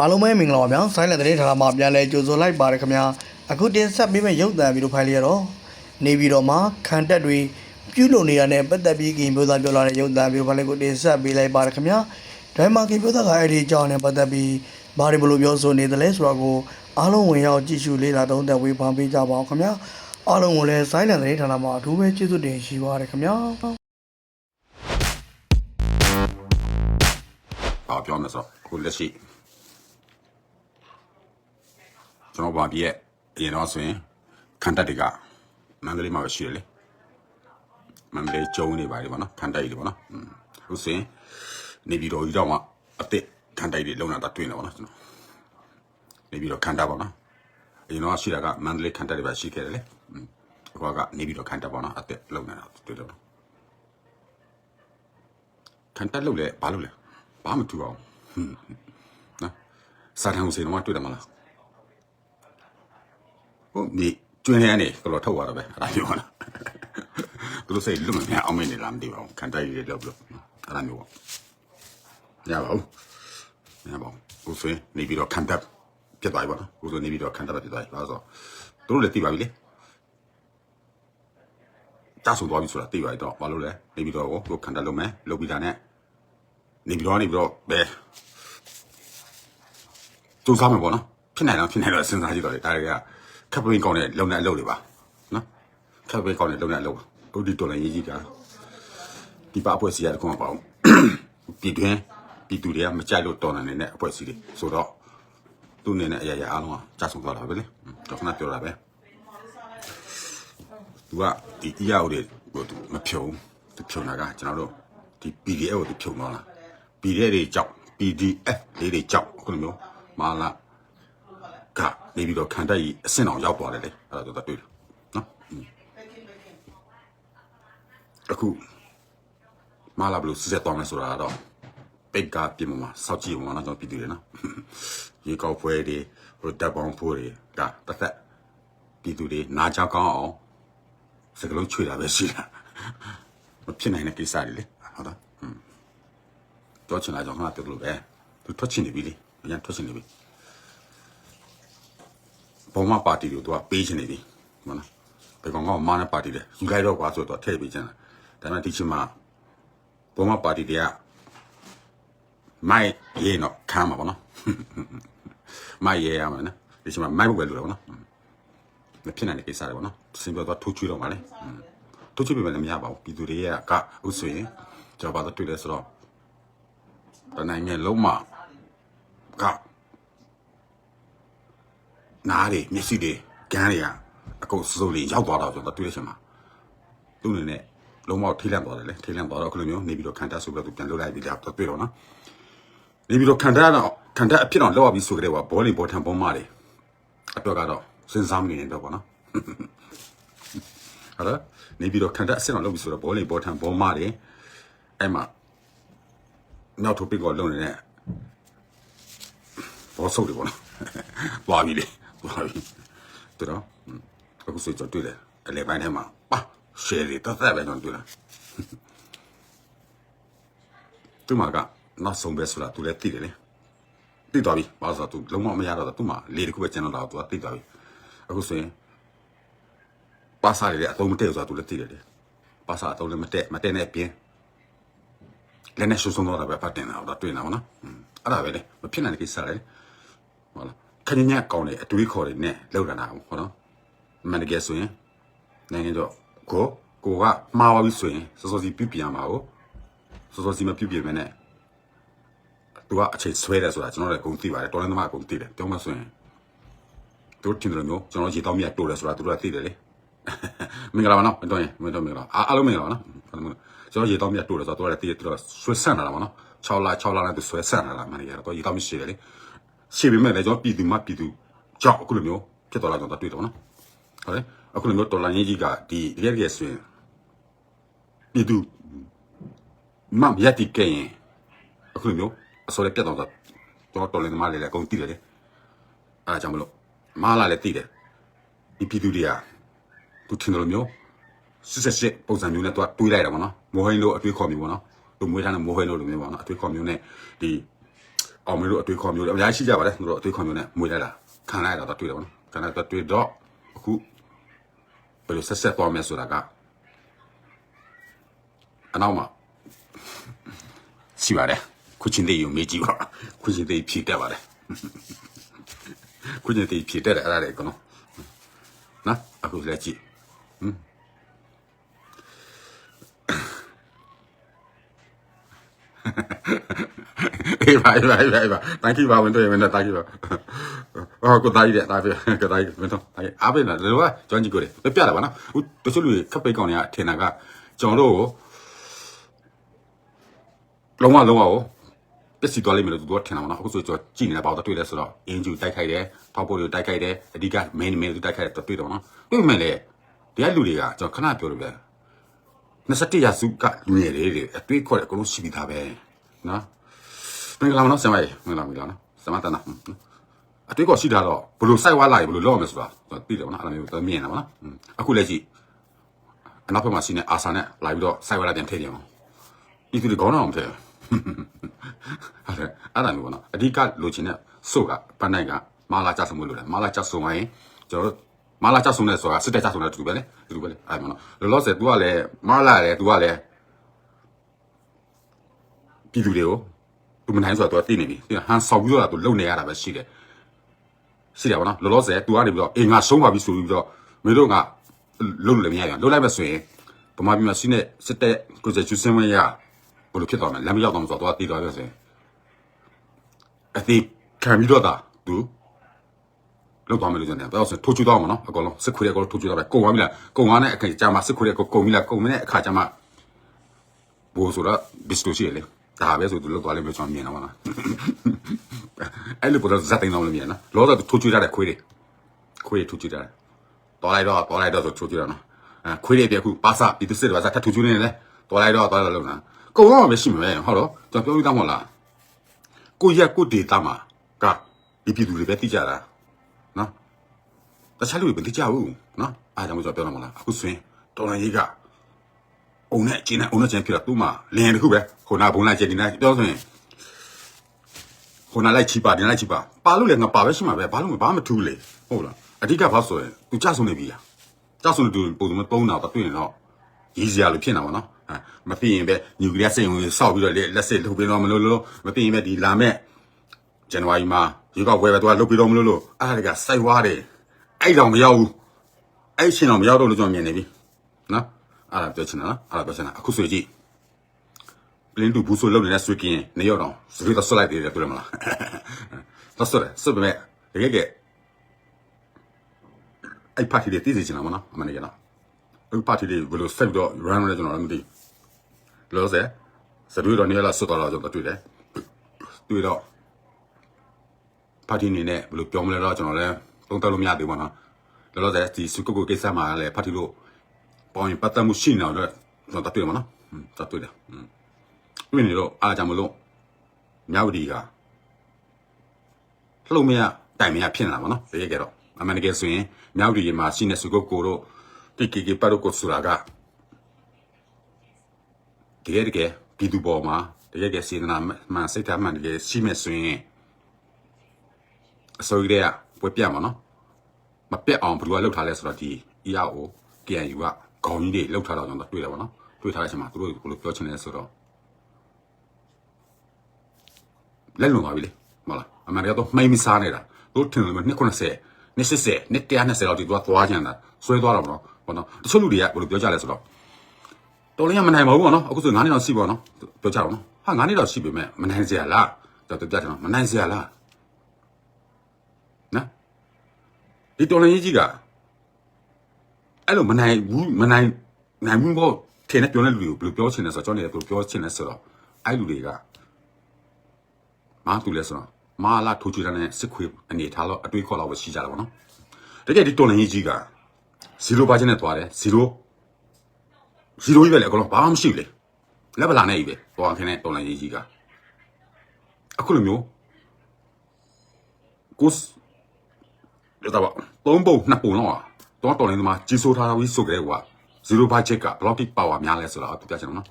အားလုံးပဲမင်္ဂလာပါဗျာဆိုင်းလက်သတင်းဌာနမှာပြန်လဲကြိုဆိုလိုက်ပါရခင်ဗျာအခုတင်ဆက်ပေးမယ့်ရုပ်သံဗီဒီယိုဖိုင်လေးရတော့နေပြည်တော်မှာခံတက်တွေပြုလုပ်နေတာနဲ့ပတ်သက်ပြီးကင်မျိုးသားပြောလာတဲ့ရုပ်သံဗီဒီယိုဖိုင်လေးကိုတင်ဆက်ပေးလိုက်ပါရခင်ဗျာဒါမှကင်မျိုးသားကအဲ့ဒီအကြောင်းနဲ့ပတ်သက်ပြီးဘာတွေဘလို့ပြောဆိုနေသလဲဆိုတော့ကိုအားလုံးဝင်ရောက်ကြည့်ရှုလေ့လာသုံးသပ်ဝေဖန်ပေးကြပါအောင်ခင်ဗျာအားလုံးကိုလည်းဆိုင်းလက်သတင်းဌာနမှာအထူးပဲကျေးဇူးတင်ရှိပါရခင်ဗျာဘာပြောမလဲဆိုတော့ခုလက်ရှိ ကျွန်တော်ဗာပြည့်ရဲ့အရင်တော့ဆိုရင်ခံတက်တွေကမန္တလေးမှာပဲရှိတယ်လေမန္တလေးကျုံနေပါတယ်ဗောနော်ခံတက်တွေဗောနော်အခုဆိုရင်နေပြည်တော်ကြီးတော့မှအစ်စ်ခံတက်တွေလုံလာတာတွေ့နေဗောနော်ကျွန်တော်နေပြည်တော်ခံတက်ဗောနော်အရင်တော့ရှိတာကမန္တလေးခံတက်တွေပဲရှိခဲ့တယ်လေအခုကနေပြည်တော်ခံတက်ဗောနော်အစ်စ်လုံလာတာတွေ့တယ်ဗောနော်ခံတက်လုံလဲဘာလို့လဲဘာမှမတူအောင်နော်စာတန်ကိုစေတော့တွေ့တယ်မလား ဟုတ်ဒီကျွင်းရနေကတော့ထုတ်သွားတော့ပဲအဲ့ဒါမျိုးပါလားသူတို့စိတ်လွတ်မမြအောင်မနေလားမသိပါဘူးခံတိုက်ရလောက်လို့အဲ့ဒါမျိုးပေါ့ရပါဘူးရပါဘူးကိုဆွေးနေပြီးတော့ခံတက်ပြတ်သွားပြီပေါ့နော်ကိုဆွေးနေပြီးတော့ခံတက်ပြတ်သွားပြီဘာလို့ဆိုသူတို့လည်းသိပါပြီလေတာဆိုသွားပြီဆိုတာသိပါပြီတော့ဘာလို့လဲနေပြီးတော့ကိုခံတက်လုံးမယ်လုပ်ပြီးတာနဲ့နေပြီးတော့နေပြီးတော့ဘယ်စူးစမ်းမယ်ပေါ့နော်ဖြစ်နိုင်တော့ဖြစ်နိုင်တော့စဉ်းစားကြည့်တော့လေဒါတွေက ခပ်ပင်းကောင်းတဲ့လုံတဲ့အလုပ်တွေပါနော်ခပ်ပင်းကောင်းတဲ့လုံတဲ့အလုပ်ပါဒုတိတော်လည်းရေးကြည့်ကြဒီပါအဖွဲ့စီရတခုမပေါ့ပြည်တွင်းပြည်သူတွေကမကြိုက်လို့တော်နေတဲ့အဖွဲ့စီတွေဆိုတော့သူနေနဲ့အရာရာအားလုံးကကြာဆုံးသွားတာပဲလေတော့ခဏပြောတာပဲသူကဒီ EAO တွေဟိုသူမဖြုံသူဖြုံတာကကျွန်တော်တို့ဒီ PDF ကိုသူဖြုံတော့လား PDF တွေကြောက် PDF လေးတွေကြောက်အခုလိုမျိုးမာလာက နေပြီးတော့ခံတက်ကြီးအဆင့်အောင်ရောက်သွားတယ်လေအဲ့ဒါတော့တွေ့တယ်နော်အခုမလာဘလို့စစ်ဆက်သွားမယ်ဆိုတာတော့ပိတ်ကပြင်မှာစောက်ကြည့်မှာတော့ကျွန်တော်ပြည်သူတွေနော်ရေကောက်ပွဲတွေဟိုတပ်ပေါင်းဖိုးတွေကတစ်သက်ပြည်သူတွေနာကြကောင်းအောင်စကလုံးချွေတာပဲရှိတာမဖြစ်နိုင်တဲ့ကိစ္စတွေလေဟုတ်လားတော့ချင်လာကြောင်းငါပြောလို့ပဲသူထွက်ချင်နေပြီလေအရင်ထွက်ချင်နေပြီ ဘောမပါတီကိုသူကပေးချင်နေပြီမနော်ဘယ်ကောင်ကမာနပါတီလဲယူလိုက်တော့ကွာဆိုတော့ထည့်ပေးချင်တာဒါပေမဲ့ဒီချိန်မှာဘောမပါတီတွေကမိုက်ရေးတော့ခံမှာပေါ့နော်မိုက်ရေးရမှာနော်ဒီချိန်မှာမိုက်ဖို့ပဲလိုတယ်ပေါ့နော်မဖြစ်နိုင်တဲ့ကိစ္စတွေပေါ့နော်စင်ပြောတော့ထိုးချွေးတော့မှာလေထိုးချွေးပေးမယ်လည်းမရပါဘူးပြည်သူတွေကကဥဆိုရင်ကျွန်တော်ဘာလို့တွေ့လဲဆိုတော့တနိုင်မြဲလုံးမက နားတွေမျက်စိတွေကန်းတွေကအကုန်စိုးလေးရောက်သွားတော့ကျွန်တော်တွေ့ရချင်မှာသူ့အနေနဲ့လုံးဝထိလန့်သွားတယ်လေထိလန့်သွားတော့ခုလိုမျိုးနေပြီးတော့ခံတက်ဆိုပြီးတော့သူပြန်လှုပ်လိုက်ပြီးတော့တွေ့တော့နော်နေပြီးတော့ခံတက်တော့ခံတက်အဖြစ်တော့လောက်ရပြီးဆိုကြတဲ့ကဘောလီဘောထန်ဘောမတွေအတွက်ကတော့စဉ်းစားမနေတော့ပေါ့နော်ဟာလားနေပြီးတော့ခံတက်အစစ်တော့လောက်ပြီးဆိုတော့ဘောလီဘောထန်ဘောမတွေအဲ့မှာနောက်ထိုပစ်ကောလုံနေတဲ့ဘောဆုပ်တယ်ပေါ့နော်။သွားပြီလေ။ သွားပြီ။တူတော့အခုဆိုကြတွေ့တယ်။အလေပိုင်းထဲမှာပါရှယ်ရီတသက်ပဲတော့တွေ့လား။သူမကနောက်ဆုံးပဲဆိုတာသူလည်းသိတယ်လေ။သိသွားပြီ။ဘာလို့ဆိုတော့သူလုံးဝမရတော့သူ့မှာလေတစ်ခုပဲကျန်တော့တာသူကသိသွားပြီ။အခုဆိုရင်ပါစာတွေလည်းအသုံးမတည့်ဆိုတာသူလည်းသိတယ်လေ။ပါစာအသုံးလည်းမတည့်မတည့်နဲ့ပြင်းလည်းနဲ့ရှုံဆုံးတော့တာပဲပတ်တင်တာတော့တွေ့နေတာပေါ့နော်။အဲ့ဒါပဲလေမဖြစ်နိုင်တဲ့ကိစ္စလေ။ဟုတ်လား ခဏညက်ကောင်းတယ်အတွေးခေါ်တယ်နဲ့လောက်လာတာဟုတ်နော်အမှန်တကယ်ဆိုရင်နိုင်ငံတော့ကိုကိုကမှားပါပြီဆိုရင်စောစောစီပြပြရမှာကိုစောစောစီမပြပြမနဲ့သူကအချိန်ဆွဲတယ်ဆိုတာကျွန်တော်လည်းအကုန်သိပါတယ်တော်လည်းသမားအကုန်သိတယ်ပြောမှဆိုရင်တို့တင်တယ်မျိုးကျွန်တော်ရေတောင်းမြတ်တိုးတယ်ဆိုတာသူတို့ကသိတယ်လေမင်္ဂလာပါနော်မတော်ရင်မတော်မင်္ဂလာအားလုံးမင်္ဂလာပါနော်ကျွန်တော်ရေတောင်းမြတ်တိုးတယ်ဆိုတော့သူကလည်းသိတယ်သူကဆွဲဆန့်လာတာပါနော်6လ6လနဲ့သူဆွဲဆန့်လာတာမှန်တယ်ကတော့ရေတောင်းမြရှိတယ်လေ ရှေ့ပေမဲ့လည်းကျွန်တော်ပြည်သူမှပြည်သူကြောက်အခုလိုမျိုးဖြစ်သွားလာကျွန်တော်တွေ့တော့နော်ဟုတ်တယ်အခုလိုမျိုးတော်လိုင်းကြီးကဒီတကယ်တကယ်ဆိုရင်ပြည်သူမမရက်တီကရင်အခုလိုမျိုးအစောလေးပြတ်တော့ကျွန်တော်တော်လိုင်းသမားလေးလည်းအကုန်တည်တယ်လေအဲဒါကြောင့်မလို့မလာလည်းတည်တယ်ဒီပြည်သူတွေကသူထင်တယ်လို့မျိုးစစ်စစ်စစ်ပုံစံမျိုးနဲ့တော့တွေးလိုက်တာပေါ့နော်မိုးဟိန်းလို့အတွေးခေါ်မျိုးပေါ့နော်သူမွေးထားတဲ့မိုးဟိန်းလို့လိုမျိုးပေါ့နော်အတွေးခေါ်မျိုးနဲ့ဒီ အောင်မင်းတို့အတွေ့ခေါ်မျိုးတွေအများကြီးရှိကြပါတယ်သူတို့အတွေ့ခေါ်မျိုးနဲ့မွေးလိုက်တာခံလိုက်ရတာတော့တွေ့တယ်ဗောနော်ခံလိုက်တော့တွေ့တော့အခုဘယ်လိုဆက်ဆက်သွားမယ်ဆိုတာကအနောက်မှာရှိပါတယ်ခုချင်းတေးယူမေးကြည့်ပါခုချင်းတေးဖြည့်တက်ပါတယ်ခုချင်းတေးဖြည့်တက်တယ်အဲ့ဒါလေကောနော်နော်အခုလက်ကြည့်အေးပါ အေးပါအေးပါအေးပါတန်ခီပါဝင်တွေ့ဝင်တော့တန်ခီပါအော်ကိုတိုင်းတဲ့ဒါပြကိုတိုင်းဝင်တော့အေးအားပေးလားလောကကျွမ်းကြည့်ကိုလေပြပြလာပါနော်ဟိုတချို့လူတွေခပ်ပိတ်ကောင်တွေကထင်တာကကျွန်တော်တို့ကိုလုံးဝလုံးဝကိုပစ္စည်းသွားလိမ့်မယ်လို့သူတို့ထင်တာပါနော်အခုဆိုကျွန်တော်ကြည့်နေတာပေါ့တော့တွေ့လဲဆိုတော့အင်ဂျူတိုက်ခိုက်တယ်ထောက်ပို့တွေတိုက်ခိုက်တယ်အဓိက main main တွေတိုက်ခိုက်တယ်တွေ့တော့နော်တွေ့မယ်လေဒီကလူတွေကကျွန်တော်ခဏပြောလို့ပဲ21ရာစုကလူငယ်တွေတွေအတွေ့ခေါ်တယ်အကုန်လုံးရှိပြီးသားပဲနော် မင်္ဂလာပါနော်ဆရာမကြီးမင်္ဂလာမင်္ဂလာနော်ဆရာမတန်းနာအတွေ့ကောရှိတာတော့ဘလို့စိုက်ဝါလာရေဘလို့လောက်ရမယ်ဆိုတာသိတယ်ဗောနော်အဲ့လိုမျိုးတော့မြင်တာဗောနော်အခုလက်ရှိအနောက်ဘက်မှာရှိနေအာဆာနဲ့လာပြီးတော့စိုက်ဝါလာပြန်ထည့်ကြအောင်ဒီသူတွေခေါင်းအောင်ထည့်ဟုတ်တယ်အဲ့ဒါမျိုးဗောနော်အဓိကလိုချင်တဲ့စုကပန်းနိုင်ကမာလာကြဆုံလို့လို့တယ်မာလာကြဆုံရင်ကျွန်တော်တို့မာလာကြဆုံတဲ့ဆိုတာစစ်တပ်ကြဆုံတဲ့တူပဲလေတူပဲလေအဲ့မှာနော်လောလောဆယ် तू ကလည်းမာလာလည်း तू ကလည်းပြည်သူတွေကို သူမနိုင်ဆိုတော့ तू သိနေပြီဟန်ဆောက်ပြီးတော့ तू လုံနေရတာပဲရှိတယ်ရှိတယ်ဗောနော်လောလောဆယ် तू ကနေပြီးတော့အေးငါဆုံးပါပြီဆိုပြီးတော့မင်းတို့ကလုံလို့လည်းမရရလုံလိုက်ပဲဆိုရင်ဗမာပြည်မှာရှိနေစစ်တဲ့ကိုကျချူစင်ဝင်ရဘယ်လိုဖြစ်သွားမလဲလမ်းမရောက်တော့ဆိုတော့ तू သိသွားပြီဆိုရင်အတိခံပြီးတော့တာ तू လောက်သွားမယ်လို့ကျွန်တော်ပြောဆိုထိုးချူတော့မှာနော်အကောင်လုံးစစ်ခွေးရဲ့အကောင်လုံးထိုးချူတော့ပဲကုံသွားပြီလားကုံသွားတဲ့အခါကျမှစစ်ခွေးရဲ့ကုံပြီလားကုံနေတဲ့အခါကျမှဘိုးဆိုတော့ဘစ်စတိုရှိရလေ ဒါပဲဆိုသူလောက်သွားလိမ့်မယ်ကျွန်တော်မြင်တာပါလားအဲ့လိုပေါ်တော့ဇက်တိုင်းတော့လည်းမြင်နော်လောတော့ထိုးချူရတဲ့ခွေးတွေခွေးတွေထိုးချူရတယ်တော်လိုက်တော့တော်လိုက်တော့ဆိုထိုးချူရနော်အဲခွေးတွေပြအခုပါစာဒီတစ်စစ်ပါစာထထိုးချူနေတယ်လေတော်လိုက်တော့တော်လိုက်တော့လုံးနော်ကုံတော့မရှိမယ်ဟုတ်တော့ကျွန်တော်ပြောပြီးသားမဟုတ်လားကိုရက်ကိုဒေတာမှာကဒီပြည်သူတွေပဲသိကြတာနော်တခြားလူတွေမသိကြဘူးနော်အားကြောင့်ကျွန်တော်ပြောတော့မလားအခုဆိုရင်တော်လန်ကြီးက အုံနဲ့ကျင်းနဲ့အုံနဲ့ကျင်းဖြစ်တော့သူ့မှာလင်းတစ်ခုပဲခုနဘုံလိုက်ကျင်းနေတယ်ပြောဆိုရင်ခုနလိုက်ချီပါတင်လိုက်ချီပါပါလို့လည်းငါပါပဲရှိမှာပဲဘာလို့ဘာမှမထူးလေဟုတ်လားအဓိကဘာဆိုရင်သူကြဆုံနေပြီလားကြဆုံနေသူပုံစံပုံနာတော့တွေ့နေတော့ရည်စရာလို့ဖြစ်နေတာပါနော်အဲမသိရင်ပဲနျူကလ িয়ার စိတ်ဝင်စောက်ပြီးတော့လက်စစ်လှုပ်ပြီးတော့မလို့လို့မသိရင်ပဲဒီလာမဲ့ဇန်နဝါရီမှာရေကောက်ဝယ်ပဲသူကလုတ်ပြီးတော့မလို့လို့အားရကစိုက်ဝါးတယ်အဲ့တော့မရောက်ဘူးအဲ့ရှင်တော့မရောက်တော့လို့ကျွန်တော်မြင်နေပြီနော် အားရပြောချင်တာနော်အားရပြောချင်တာအခုဆိုကြည့်ပလင်းတူဘူးဆိုလုတ်နေတဲ့ဆွေကင်းနေရောက်တော့စရီတော့ဆွလိုက်သေးတယ်တွေ့ရမလားတော့ဆွတယ်ဆွပဲတကယ်ကအဲ့ပါတီတွေတည်စီချင်တာမနော်အမှန်တကယ်နော်အဲ့ပါတီတွေဘယ်လိုဆက်ပြီးတော့ run လဲကျွန်တော်လည်းမသိဘူးလို့ဆိုစရီတော့နေလာဆွတော့ကျွန်တော်တွေ့တယ်တွေ့တော့ပါတီအနေနဲ့ဘယ်လိုပြောမလဲတော့ကျွန်တော်လည်းသုံးသပ်လို့မရသေးဘူးပေါ့နော်လောလောဆယ်ဒီစုကုတ်ကုတ်ကိစ္စမှာလည်းပါတီလို့ ပေါ်ရင်ပတ်သက်မှုရှိနေတော့ကျွန်တော်တတ်တွေ့မှာနော်ဟွန်းတတ်တွေ့တယ်ဟွန်းတွေ့နေတော့အားကြောင့်မလို့မြောက်ဒီကလှုပ်မရတိုင်မရဖြစ်နေတာပေါ့နော်တကယ်ကြတော့အမှန်တကယ်ဆိုရင်မြောက်ဒီမှာရှိနေစုကုတ်ကိုတို့တိကီကီပတ်တော့ကိုဆိုတာကတကယ်တကယ်ပြည်သူပေါ်မှာတကယ်တကယ်စေတနာမှန်စိတ်ဓာတ်မှန်တကယ်ရှိမဲ့ဆိုရင်အစိုးရကပွဲပြတ်မှာနော်မပြတ်အောင်ဘယ်သူကလှုပ်ထားလဲဆိုတော့ဒီ ERO KNU က ခေါင်းကြီးတွေလှုပ်ထားတော့ကျွန်တော်တွေ့တယ်ပေါ့နော်တွေ့ထားတဲ့အချိန်မှာသူတို့ဘယ်လိုပြောချင်လဲဆိုတော့လက်လုံပါပြီလေမဟုတ်လားအမေရိကတော့မှိုင်းမစားနေတာတို့ထင်တယ်နှစ်90နှစ်80နှစ်120လောက်ဒီသူကသွားကြတာဆွဲသွားတော့မနော်ပေါ့နော်တချို့လူတွေကဘယ်လိုပြောကြလဲဆိုတော့တော်လည်းမနိုင်ပါဘူးပေါ့နော်အခုဆို9နှစ်လောက်ရှိပါတော့ပြောကြတော့နော်ဟာ9နှစ်လောက်ရှိပြီမဲ့မနိုင်စရာလားတော်တော်ပြတယ်နော်မနိုင်စရာလားနော်ဒီတော်လိုင်းကြီးက အဲ့လိုမနိုင်ဘူးမနိုင်နိုင်ဘူးပေါ့ထင်တဲ့ပြောတဲ့လူတွေကိုဘယ်လိုပြောချင်လဲဆိုတော့ကျွန်တော်လည်းဘယ်လိုပြောချင်လဲဆိုတော့အဲ့လူတွေကမားသူလဲဆိုတော့မာလာထိုးချူတဲ့စစ်ခွေးအနေထားတော့အတွေးခေါ်တော့ရှိကြတာပေါ့နော်တကယ်ဒီတော်လိုင်းကြီးက0ပါချင်းနဲ့သွားတယ်0 0ကြီးပဲလေအကောင်လုံးဘာမှမရှိဘူးလေလက်ပလာနဲ့ကြီးပဲသွားခင်းတဲ့တော်လိုင်းကြီးကအခုလိုမျိုးကိုတော့သုံးပုံနှစ်ပုံ တော့တော့တော်နေမှာကြီးစိုးထားတာကြီးဆိုကြတယ်ကွာ0 budget ကဘလောက်တိ power များလဲဆိုတာသူပြချင်တော့နော်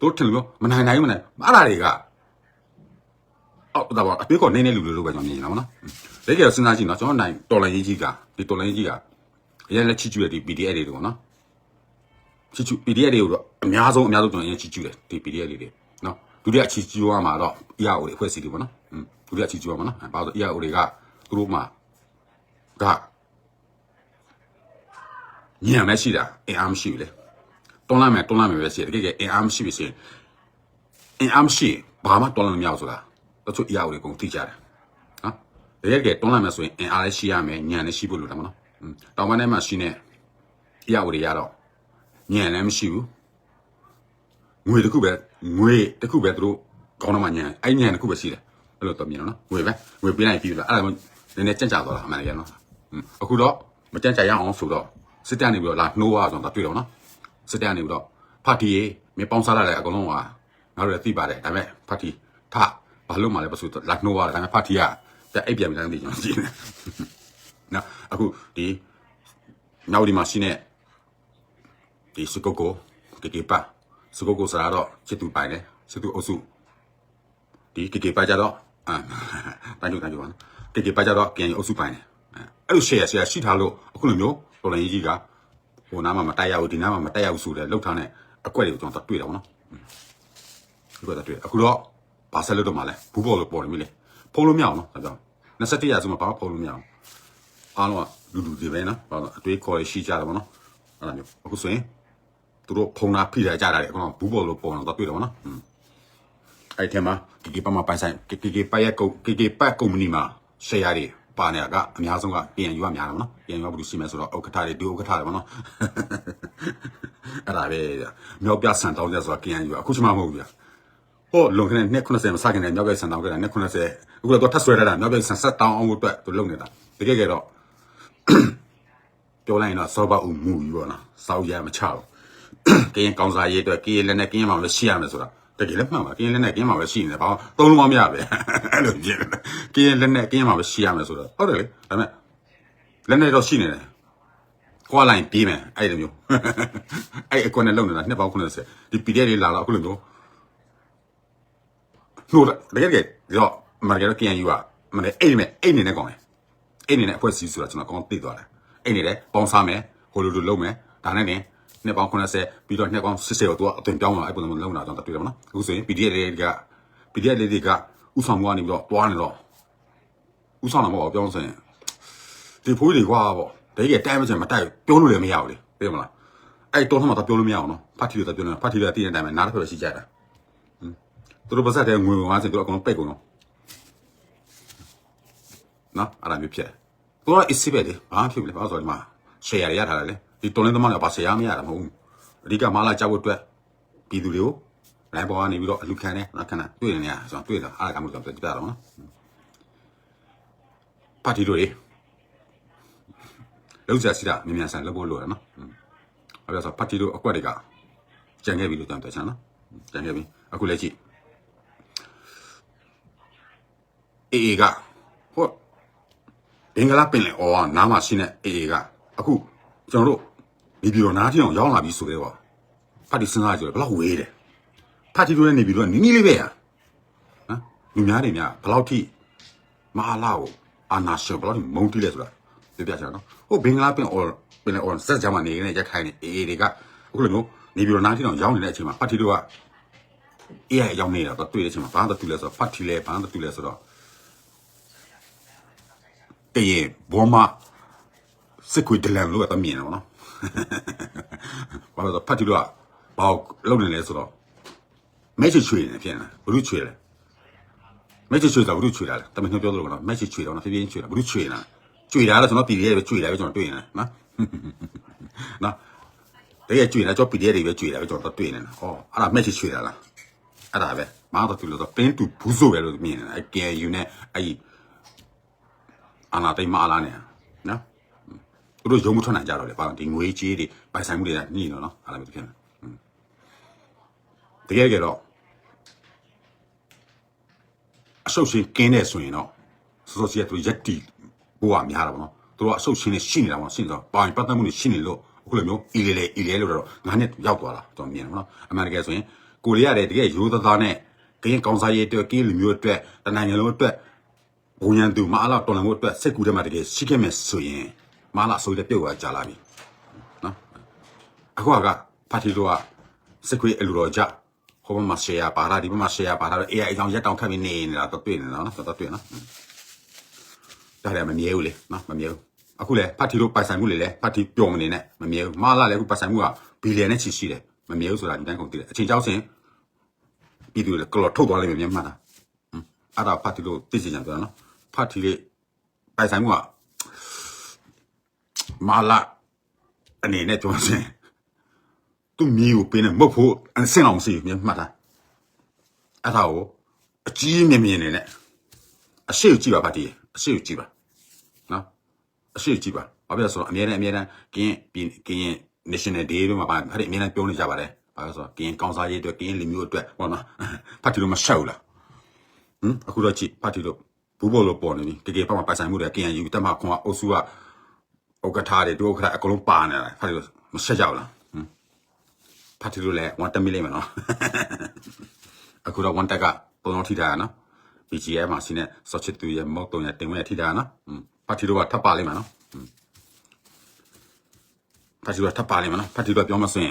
တို့ထင်လို့မနိုင်နိုင်မနိုင်အဲ့ဒါတွေကအော်ဒါပါအတွေးကောနေနေလူလူလို့ပဲကျွန်တော်မြင်နေတာပေါ့နော်တကယ်စဉ်းစားကြည့်နော်ကျွန်တော်နိုင်တော်လိုင်းရေးကြီးကဒီတော်လိုင်းရေးကြီးကအရင်လက်ချီကျူတဲ့ဒီ PDF တွေပေါ့နော်ချီကျူ PDF တွေကိုတော့အများဆုံးအများဆုံးကျွန်တော်အရင်ချီကျူတယ်ဒီ PDF တွေတွေနော်ဒုတိယချီကျူရမှာတော့ EAO တွေအဖွဲ့အစည်းတွေပေါ့နော်ဒုတိယချီကျူရမှာနော်ဘာလို့ EAO တွေကသူတို့မှာက ညံမရှိတာအင်အားမရှိဘူးလေတွန်းလိုက်မယ်တွန်းလိုက်မယ်ပဲရှိတယ်တကယ်အင်အားမရှိပြီရှိရင်အင်အားမရှိဘာမှတွန်းလို့မရဘူးဆိုတာတချို့ EAO တွေကုန်သိကြတယ်နော်တကယ်တကယ်တွန်းလိုက်မယ်ဆိုရင်အင်အားလည်းရှိရမယ်ညံလည်းရှိဖို့လိုတယ်မနော်တောင်ပိုင်းထဲမှာရှိနေ EAO တွေရတော့ညံလည်းမရှိဘူးငွေတစ်ခုပဲငွေတစ်ခုပဲသူတို့ခေါင်းထဲမှာညံအဲ့ညံတစ်ခုပဲရှိတယ်အဲ့လိုတော့မြင်တော့နော်ငွေပဲငွေပေးလိုက်ပြီးပြီလားအဲ့ဒါမှနည်းနည်းကြံ့ကြာသွားတာအမှန်တကယ်နော်အခုတော့မကြံ့ကြာရအောင်ဆိုတော့ စစ်တပ်နေပြီးတော့လာနှိုးရအောင်တော့တွေ့တော့နော်စစ်တပ်နေပြီးတော့ဖာတီရေမပေါင်းစားရတဲ့အကုန်လုံးကငါတို့လည်းသိပါတယ်ဒါပေမဲ့ဖာတီထဘာလို့မှလည်းပစုလာနှိုးရတယ်ဒါပေမဲ့ဖာတီကတဲ့အိပ်ပြန်ပြန်သိကျွန်တော်ကြည့်နေနော်အခုဒီနောက်ဒီမှာရှိနေဒီစကုတ်ကိုကေကေပါစကုတ်ကိုစားတော့ချစ်သူပိုင်တယ်ချစ်သူအုပ်စုဒီကေကေပါကြတော့အာတိုင်းတို့တိုင်းတို့ပါနော်ကေကေပါကြတော့ပြန်ရင်အုပ်စုပိုင်းတယ်အဲ့လို share share ရှိထားလို့အခုလိုမျိုး တော်လိုင်းကြီးကဟိုနားမှာမတိုက်ရဘူးဒီနားမှာမတိုက်ရဘူးဆိုတဲ့လောက်ထားတဲ့အကွက်တွေကိုကျွန်တော်တွေ့တာပေါ့နော်ဒီကွက်တွေ့အခုတော့ဘာဆက်လို့တော့မှလဲဘူးပေါ်လို့ပေါ်နေပြီလေဖုံးလို့မရအောင်နော်ဒါကြောင့်21ရာစုမှာဘာမှဖုံးလို့မရအောင်အားလုံးကလူလူတွေပဲနော်ဘာလို့အတွေးခေါ်ရရှိကြတယ်ပေါ့နော်အဲ့လိုမျိုးအခုဆိုရင်သူတို့ဖုံးတာဖိထားကြတာလေအခုတော့ဘူးပေါ်လို့ပေါ်တော့တွေ့တယ်ပေါ့နော်အဲ့ထဲမှာ KK ပတ်မှာပိုင်ဆိုင် KK ပတ်ရဲ့ကု KK ပတ်ကုမ္ပဏီမှာ share တွေ ပါနေတာကအများဆုံးက PNU ကများတယ်ဗောနော် PNU ကဘယ်လိုရှိမလဲဆိုတော့ဥက္ကဋ္ဌတွေဒုဥက္ကဋ္ဌတွေဗောနော်အဲ့ဒါပဲဗျမြောက်ပြဆန်တောင်းကြဆိုတာ PNU ကအခုချိန်မှမဟုတ်ဘူးဗျဟိုလွန်ခဲ့တဲ့နှစ်90မစခင်တဲ့မြောက်ပြဆန်တောင်းခဲ့တာနှစ်90အခုတော့ထပ်ဆွဲထားတာမြောက်ပြဆန်ဆက်တောင်းအောင်အတွက်သူလုပ်နေတာတကယ်ကြတော့ပြောလိုက်ရင်တော့စောဘဦးမူကြီးဗောနော်စောက်ရမချဘူးကရင်ကောင်းစားရေးအတွက်ကရင်လည်းနဲ့ကရင်မှလည်းရှိရမယ်ဆိုတာ တကယ်လည်းမှန်ပါကင်းလက်နဲ့ကင်းမှာပဲရှိနေတယ်ဘာသုံးလုံးမမရပဲအဲ့လိုဖြစ်နေတယ်ကင်းလက်နဲ့ကင်းမှာပဲရှိရမယ်ဆိုတော့ဟုတ်တယ်လေဒါပေမဲ့လက်နဲ့တော့ရှိနေတယ်ကွာလိုင်းပြေးမယ်အဲ့လိုမျိုးအဲ့အကွက်နဲ့လုံနေတာနှစ်ပေါင်း90ဒီ PDF လေးလာတော့အခုလိုမျိုးဟိုတကယ်တကယ်ဒီတော့မရကတော့ KNU ကမနေ့အိမ်နဲ့အိမ်နေနဲ့ကောင်းတယ်အိမ်နေနဲ့အဖွဲ့အစည်းဆိုတာကျွန်တော်ကောင်းသိသွားတယ်အိမ်နေတယ်ပေါင်းစားမယ်ဟိုလိုလိုလုပ်မယ်ဒါနဲ့နေ နှစ်ပေါင်း80ပြီးတော့နှစ်ပေါင်း80ကိုသူကအသွင်ပြောင်းလာအဲ့ပုံစံမျိုးလုံလာတော့တွေ့တယ်မနော်အခုဆိုရင် PDF လေးတွေက PDF လေးတွေကဥဆောင်မှုကနေပြီးတော့တွားနေတော့ဥဆောင်လာမဟုတ်ပြောင်းဆိုရင်ဒီဖိုးတွေကွာပေါ့တကယ်တိုင်းမစင်မတိုက်ပြောလို့လည်းမရဘူးလေသိမလားအဲ့တော့မှတော့ပြောလို့မရအောင်နော်ဖတ်တီလို့တော့ပြောနေတာဖတ်တီလို့တည်တဲ့အတိုင်းပဲနားတစ်ဖက်ပဲရှိကြတာသူတို့ပါစတဲ့ငွေငွေငါးစင်သူအကုန်လုံးပိတ်ကုန်တော့နော်အဲ့ဒါမျိုးဖြစ်သူကအစ်စ်ပဲလေဘာဖြစ်မလဲဘာလို့ဆိုဒီမှာ share ရရထားတယ်လေ ဒီတော်လင်းသမားတွေကဘာ share မရတာမဟုတ်ဘူးအဓိကမလာကြောက်ဖို့အတွက်ပြည်သူတွေကိုလိုင်းပေါ်ကနေပြီးတော့အလူခံတယ်နော်ခဏတွေ့နေရဆိုတော့တွေ့တာအားကမှကျွန်တော်ပြပြတော့နော်ပါတီတို့တွေလောက်ကြစီတာမြန်မြန်ဆန်လုပ်ဖို့လိုတယ်နော်အဲ့ဒါဆိုပါတီတို့အကွက်တွေကကြံခဲ့ပြီလို့ကျွန်တော်ပြောချင်နော်ကြံခဲ့ပြီအခုလည်းကြည့်အေအေကဟိုဘင်္ဂလားပင်လယ်အော်နားမှာရှိနေအေအေကအခုကျွန်တော်တို့ နေပြည်တော်နားထီအောင်ရောက်လာပြီဆိုတော့ပါတီစဉ်းစားကြည့်ဘယ်လောက်ဝေးတယ်ပါတီတို့နဲ့နေပြည်တော်ကနီးနီးလေးပဲဟာဟမ်လူများတွေများဘယ်လောက်ထိမဟာလာကိုအာနာရှင်ဘယ်လောက်ထိမုန်းတိလဲဆိုတာပြပြချင်တော့ဟိုဘင်္ဂလားပင်အော်ပင်လယ်အော်စက်ကြမှာနေနေရက်ခိုင်းနေအေအေတွေကအခုလိုမျိုးနေပြည်တော်နားထီအောင်ရောက်နေတဲ့အချိန်မှာပါတီတို့ကအေးရရောက်နေတာတော့တွေ့တဲ့အချိန်မှာဘာမှတူလဲဆိုတော့ပါတီလဲဘာမှတူလဲဆိုတော့တရေဘောမစစ်ခွေဒလန်လို့ကတော့မြင်တယ်ဗောနော် ဘာလို့လဲဖတ်တီလို့ကဘာလုံနေလဲဆိုတော့မဲချွေချွေနေဖြစ်နေဘလို့ချွေလဲမဲချွေချွေဆိုဘလို့ချွေလာလဲတမန်ပြောလို့ကတော့မဲချွေချွေတော့ဖြည်းဖြည်းချွေလာဘလို့ချွေလာချွေလာတော့ကျွန်တော်ပြည်ရဲပဲချွေလာပဲကျွန်တော်တွေ့နေတယ်နော်နော်တကယ်ချွေလာကျွန်တော်ပြည်ရဲတွေပဲချွေလာပဲကျွန်တော်တွေ့နေတယ်ဟောအဲ့ဒါမဲချွေချွေလာလားအဲ့ဒါပဲမာတော့သူလို့တော့ပင်းတူဘူးဆိုပဲလို့မြင်နေတာအဲ့ KU နဲ့အဲ့အာနာတိတ်မအားလာနေနော် သူတို့ရုံမထွက်နိုင်ကြတော့လေပါဒီငွေကြေးတွေပိုင်ဆိုင်မှုတွေကညှိတော့နော်အားလည်းဖြစ်နေတကယ်ကြတော့အဆုတ်ရှင်ကင်းနေဆိုရင်တော့စောစောစီကသူရက်တီဘိုးကများတာပေါ့နော်သူတို့ကအဆုတ်ရှင်နေရှိနေတာပေါ့ရှင်းတော့ပိုင်ပတ်သက်မှုတွေရှိနေလို့အခုလိုမျိုးအီလေလေအီလေလို့တော့ငါနဲ့ရောက်သွားတာကျွန်တော်မြင်တယ်ပေါ့နော်အမှန်တကယ်ဆိုရင်ကိုရီးယားတဲ့တကယ်ရိုးသားသားနဲ့ကရင်ကောင်စားရေးအတွက်ကရင်လူမျိုးအတွက်တနိုင်ငံလုံးအတွက်ဘုံရန်သူမအားလောက်တော်လန်ဖို့အတွက်စိတ်ကူးထဲမှာတကယ်ရှိခဲ့မယ်ဆိုရင် မအားလောက်ဆိုတဲ့ပြုတ်သွားကြလာပြီနော်အခုကဖာတီတို့ကစိတ်ကူးအလူတော်ကြဟိုဘက်မှာ share ပါတာဒီဘက်မှာ share ပါတာ AI အကြောင်းရက်တောင်ခတ်ပြီးနေနေတာတော့တွေ့နေတော့နော်တော့တွေ့နော်ဒါလည်းမမြဲဘူးလေနော်မမြဲဘူးအခုလေဖတ်တီတို့ပိုင်ဆိုင်မှုလေလေဖတ်တီပျော်မနေနဲ့မမြဲဘူးမလာလည်းအခုပိုင်ဆိုင်မှုကဘီလီယံနဲ့ချီရှိတယ်မမြဲဘူးဆိုတာဒီတိုင်းကုန်သိတယ်အချိန်ကြောက်စင်ပြည်သူတွေကလော်ထုတ်သွားလိမ့်မယ်မြန်မာတာဟွန်းအဲ့ဒါဖတ်တီတို့သိချင်ကြတယ်နော်ဖတ်တီလေးပိုင်ဆိုင်မှုက မလာအနေနဲ့ကျွန်တော်စင်သူမြည်ကိုပေးနေမဟုတ်ဖို့အစင်အောင်စီမြန်မာတာအဲ့ဒါကိုအကြီးမြင်မြင်နေနဲ့အရှိကိုကြည့်ပါပါတည်းအရှိကိုကြည့်ပါနော်အရှိကိုကြည့်ပါဘာဖြစ်လဲဆိုတော့အများနဲ့အများနဲ့ကင်းပြည်ကင်း national day တို့မှာပါအဲ့ဒီအများနဲ့ပြောနေကြပါတယ်ဘာလို့လဲဆိုတော့ကင်းကောင်းစားရေးအတွက်ကင်းလူမျိုးအတွက်ဟောနော်ဖတ်တီလို့မရှောက်လားဟမ်အခုတော့ကြည့်ဖတ်တီလို့ဘူးဘောလို့ပေါ်နေပြီတကယ်ပေါ့မှာပိုင်ဆိုင်မှုတွေကင်းယူတက်မှခွန်ကအုပ်စုက ဥက္ကဋ္ဌတွေဒုက္ခဋ္ဌအကုန်လုံးပါနေတယ်ဖတ်လို့မဆက်ကြဘူးလားဖတ်လို့လဲ1တက်မိလိမ့်မယ်နော်အခုတော့1တက်ကပုံတော့ထိတာရနော် BGM မှာရှိနေစော့ချစ်သူရဲ့မောက်တုံရဲ့တင်ဝဲထိတာရနော်ဖတ်လို့ကထပ်ပါလိမ့်မယ်နော်ဖတ်လို့ကထပ်ပါလိမ့်မယ်နော်ဖတ်လို့ပြောမစင်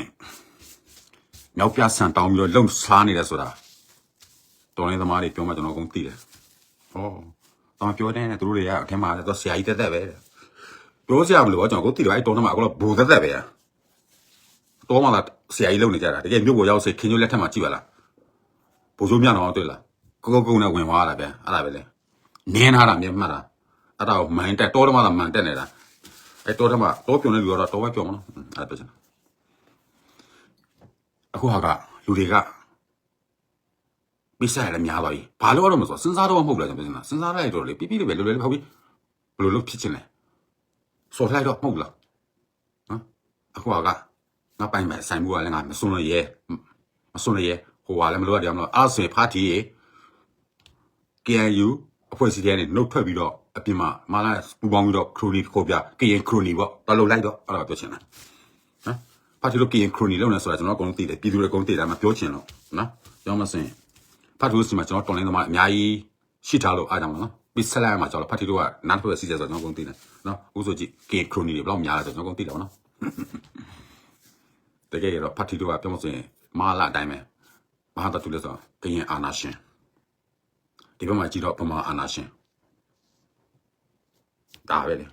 မြောက်ပြဆန်တောင်းပြီးတော့လုံစားနေတယ်ဆိုတာတော်နေသမားတွေပြောမှကျွန်တော်အကုန်သိတယ်ဩတော်ပြောတဲ့နဲ့သူတို့တွေကအဲထဲမှာတော့ဆရာကြီးတက်တက်ပဲတဲ့ ပြောစရာမလိုတော့ကျွန်တော်ကိုသိတယ်အဲ့တော်ထဲမှာအကုန်လုံးဘူတက်တက်ပဲတော့မှလာဆရာကြီးလုံနေကြတာတကယ်မြို့ပေါ်ရောက်စေခင်ညိုလက်ထက်မှာကြည့်ပါလားဘိုးစိုးမြတ်တော်တွေ့လားကိုကိုကုန်းနဲ့ဝင်သွားတာဗျအဲ့ဒါပဲလေနင်းထားတာမြင်မှတ်တာအဲ့ဒါကိုမိုင်းတက်တောတော့မှသာမန်တက်နေတာအဲ့တောတော့မှတောပြုံနေလူတော့တောပဲပြုံမနော်အဲ့ဒါပြောချင်တာအခုဟာကလူတွေကမိစားရလည်းများသွားပြီဘာလို့တော့မဆိုစဉ်းစားတော့မဟုတ်လားကျွန်တော်ပြောချင်တာစဉ်းစားလိုက်တော့လေပြပြလေးပဲလွယ်လွယ်လေးဟုတ်ပြီဘယ်လိုလုပ်ဖြစ်ချင်လဲ စော်လိုက်တော့မဟုတ်လားနော်အခုဟာကငါပိုင်မဲ့ဆိုင်မှုကလည်းငါမစွန်းလို့ရဲမစွန်းလို့ရဲဟိုဟာလည်းမလို့ရတယ်မလို့အားစင်ဖာတီရေ KNU အဖွဲ့အစည်းတွေကနေနှုတ်ထွက်ပြီးတော့အပြင်မှာမာလာပူပေါင်းပြီးတော့ခရိုနီခေါ်ပြကရင်ခရိုနီပေါ့တော်လို့လိုက်တော့အဲ့ဒါပြောချင်တာနော်ဖာတီလို့ကရင်ခရိုနီလုံးနေဆိုတာကျွန်တော်အကုန်လုံးသိတယ်ပြည်သူတွေအကုန်သိတယ်မပြောချင်တော့နော်ပြောမစင်ဖာတီလို့စီမှာကျွန်တော်တော်လင်းသမားအများကြီးရှိထားလို့အားကြောင့်နော် ပြီးဆက်လိုက်မှာကျွန်တော်ဖာတီလို့ကနားတစ်ဖက်စီးကြဆိုတော့ကျွန်တော်အကုန်သိတယ်နော်ဥဆိုကြည့်ကရင်ခရိုနီတွေဘယ်လောက်များလဲဆိုတော့ကျွန်တော်အကုန်သိတယ်နော်တကယ်တော့ဖာတီလို့ကပြောမစင်မာလာအတိုင်းပဲဘာသာတူလဲဆိုတော့ကရင်အာနာရှင်ဒီဘက်မှာကြည့်တော့ဗမာအာနာရှင်ဒါပဲလေ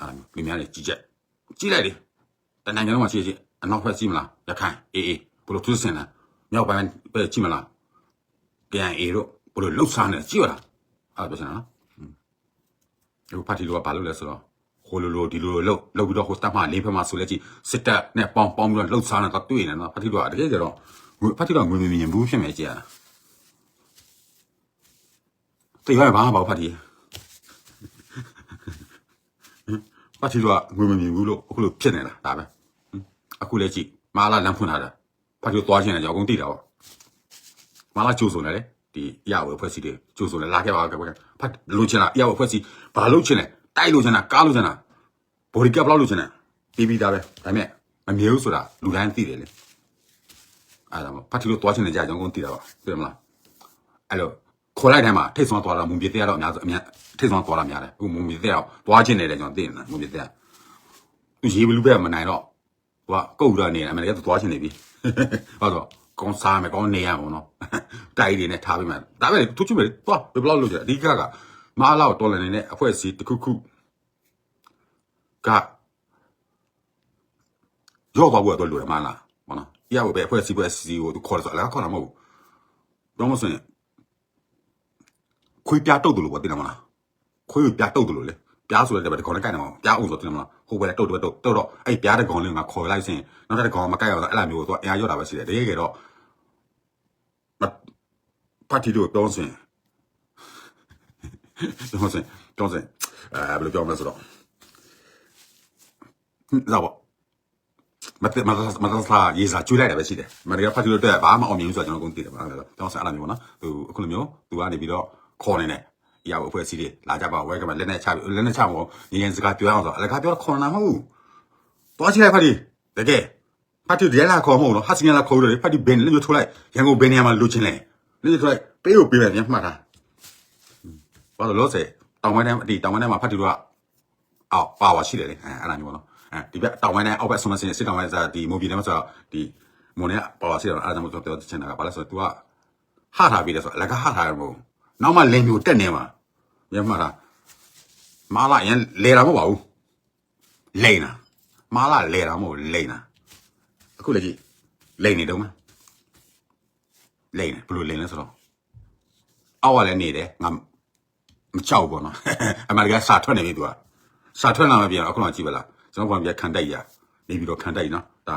အာလူများလေကြည့်ချက်ကြည့်လိုက်လေတနိုင်ငံလုံးမှာရှိရှိအနောက်ဘက်ကြည့်မလားရခိုင်အေးအေးဘလို့သူစင်လားမြောက်ပိုင်းပဲကြည့်မလားကန်အေတို့ ဘလို့လှုပ်ရှားနေကြည့်ရလားအဲ့ဒါပြောချင်တာနော်ဒီပါတီတို့ကဘာလုပ်လဲဆိုတော့ဟိုလိုလိုဒီလိုလိုလှုပ်လှုပ်ပြီးတော့ဟိုတက်မှလေးဖက်မှာဆိုလဲကြည့်စစ်တပ်နဲ့ပေါင်းပေါင်းပြီးတော့လှုပ်ရှားနေတာတွေ့နေနော်ပါတီတို့ကတကယ်ကြတော့ငွေပါတီတို့ကငွေမမြင်ဘူးဖြစ်မယ်ကြည့်ရတာတေးရဘာမှမပေါ့ပါတီပါတီတို့ကငွေမမြင်ဘူးလို့အခုလိုဖြစ်နေတာဒါပဲအခုလဲကြည့်မာလာလမ်းဖွင့်လာတာပါတီတို့သွားချင်းတယ်ကြောက်ကုန်တိတာပေါ့မာလာကျိုးစုံတယ်လေ ဒီအရာဝယ်ဖွဲ့စီတွေကျိုးစုံတယ်လာခဲ့ပါကဲဖတ်လိုချင်လားအရာဝယ်ဖွဲ့စီဘာလို့ချင်လဲတိုက်လို့ချင်တာကားလို့ချင်တာဘော်ဒီကပ်ဘလောက်လို့ချင်တယ်ပြီးပြီးသားပဲဒါပေမဲ့မမြဲဘူးဆိုတာလူတိုင်းသိတယ်လေအဲ့ဒါမှဖတ်တီတို့သွားချင်တဲ့ကြာကြောင်းကုန်သိတာပါသိတယ်မလားအဲ့လိုခေါ်လိုက်တိုင်းမှာထိတ်ဆွမ်းသွားတာမုံပြတဲ့ကတော့အများဆုံးအများထိတ်ဆွမ်းသွားတာများတယ်အခုမုံပြတဲ့ကတော့သွားချင်တယ်လေကျွန်တော်သိနေတာမုံပြတဲ့သူရေးဘလူးပဲမနိုင်တော့ဟိုကကုတ်ရနေတယ်အမေကသူသွားချင်နေပြီဟုတ်တော့ ကောင်းစားမယ်ကောင်းနေရမှာနော်တိုက်တွေနဲ့ထားပေးမယ်ဒါပဲသူချစ်မယ်သွားဘယ်ဘလောက်လုပ်ကြအဓိကကမအားလောက်တော်လည်နေတဲ့အဖွဲ့အစည်းတစ်ခုခုကရောပါဘူးတော့လို့ရမလားမနော်ရပါပဲအဖွဲ့အစည်းပဲအစည်းကိုသူခေါ်တယ်ဆိုအလားခေါ်တာမဟုတ်ဘူးတော့မဆိုရင်ခွေးပြတုတ်တယ်လို့ပြောတင်မလားခွေးကိုပြတုတ်တယ်လို့လေပြားဆိုတဲ့ဘက်ကောင်လည်းကြိုက်တယ်မလားပြားအောင်ဆိုတင်မလား ဟိုဘက်တုတ်တယ်တုတ်တုတ်တော့အဲ့ပြားတဲ့ကောင်လေးကခေါ်လိုက်စင်နောက်တဲ့ကောင်ကမကြိုက်အောင်အဲ့လိုမျိုးတော့အရာရော့တာပဲရှိတယ်တကယ်ကတော့ပါတီတို့ပြောစင်ပြောစင်ပြောစင်အဲဘယ်လိုပြောမလဲဆိုတော့ဒါပေါ့မတမတမတစားရေးစားကျွေးလိုက်တာပဲရှိတယ်။မတကယ်ဖတ်ကြည့်လို့တဲ့ဘာမှအောင်မြင်ဘူးဆိုတော့ကျွန်တော်ကုန်သိတယ်ပါအဲ့ဒါတော့ဆက်အဲ့လိုမျိုးနော်။သူအခုလိုမျိုးသူကနေပြီးတော့ခေါ်နေတယ်။ ရောက်အဖွဲ့အစည်းတွေလာကြပါဝဲကမလက်နဲ့ချပြီးလက်နဲ့ချမို့ငရင်စကားပြောအောင်ဆိုအလကားပြောတော့ခေါ်နေတာမဟုတ်ဘူး။သွားကြည့်လိုက်ဖတ်ဒီတကယ်ဖတ်တီရဲလာခေါ်မဟုတ်နော်ဟာစင်လာခေါ်တယ်ဖတ်တီဘင်းလည်းညထိုးလိုက်ရန်ကုန်ဘင်းနေရာမှာလူချင်းလဲညထိုးလိုက်ပေးကိုပေးမယ်ပြန်မှတ်တာဘာလို့လို့စေတောင်ဝိုင်းတိုင်းအတီတောင်ဝိုင်းတိုင်းမှာဖတ်တီတို့ကအော်ပါဝါရှိတယ်လေအဲအဲ့ဒါမျိုးပေါ့နော်အဲဒီဘက်တောင်ဝိုင်းတိုင်းအောက်ဘက်ဆုံးမစင်းစစ်တောင်ဝိုင်းစားဒီမိုဘီထဲမှာဆိုတော့ဒီမွန်နဲ့ပါဝါရှိတယ်အဲ့ဒါမျိုးတော့ပြောချင်တာကဘာလဲဆိုတော့ तू ကဟထားပြီးတယ်ဆိုတော့အလကားဟထားရမို့နောက်မှလင်မျိုးတက်နေမှာ ပြန်မှတ်တာမာလာရင်လေတာမဟုတ်ပါဘူးလိန်တာမာလာလေတာမဟုတ်လိန်တာအခုလည်းကြည့်လိန်နေတော့မလိန်နေဘယ်လိုလိန်လဲဆိုတော့အောက်ကလည်းနေတယ်ငါမကြောက်ဘူးပေါ့နော်အမေရိကစာထွက်နေပြီသူကစာထွက်လာမှပြန်အခုတော့ကြည့်ပါလားကျွန်တော်ကပြန်ခံတိုက်ရနေပြီးတော့ခံတိုက်နော်ဒါ